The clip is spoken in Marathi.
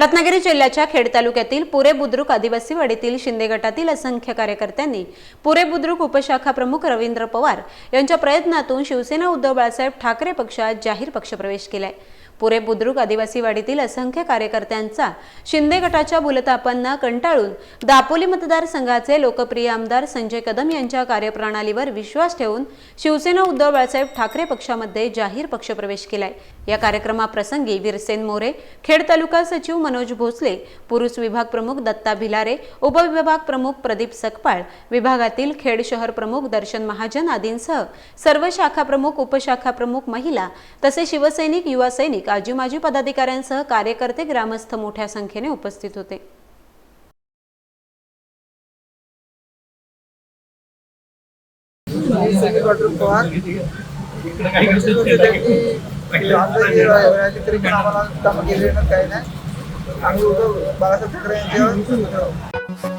रत्नागिरी जिल्ह्याच्या खेड तालुक्यातील पुरे बुद्रुक आदिवासी वाडीतील शिंदे गटातील असंख्य कार्यकर्त्यांनी पुरे बुद्रुक उपशाखा प्रमुख रवींद्र पवार यांच्या प्रयत्नातून शिवसेना उद्धव बाळासाहेब ठाकरे पक्षात जाहीर पक्षप्रवेश केलाय. पुरे बुद्रुक आदिवासी वाडीतील असंख्य कार्यकर्त्यांचा शिंदे गटाच्या भूलतापांना कंटाळून दापोली मतदारसंघाचे लोकप्रिय आमदार संजय कदम यांच्या कार्यप्रणालीवर विश्वास ठेवून शिवसेना उद्धव बाळासाहेब ठाकरे पक्षामध्ये जाहीर पक्षप्रवेश केलाय. या कार्यक्रमाप्रसंगी वीरसेन मोरे खेड तालुका सचिव मनोज भोसले पुरुष विभाग प्रमुख दत्ता भिलारे उपविभाग प्रमुख प्रदीप सकपाळ विभागातील खेड शहर प्रमुख दर्शन महाजन आदींसह सर्व शाखा प्रमुख उपशाखा प्रमुख महिला तसेच शिवसैनिक युवा सैनिक आजी माजी पदाधिकाऱ्यांसह कार्यकर्ते ग्रामस्थ मोठ्या संख्येने उपस्थित होते पवार आम्ही उद्धव बाळासाहेब ठाकरे यांच्यावर.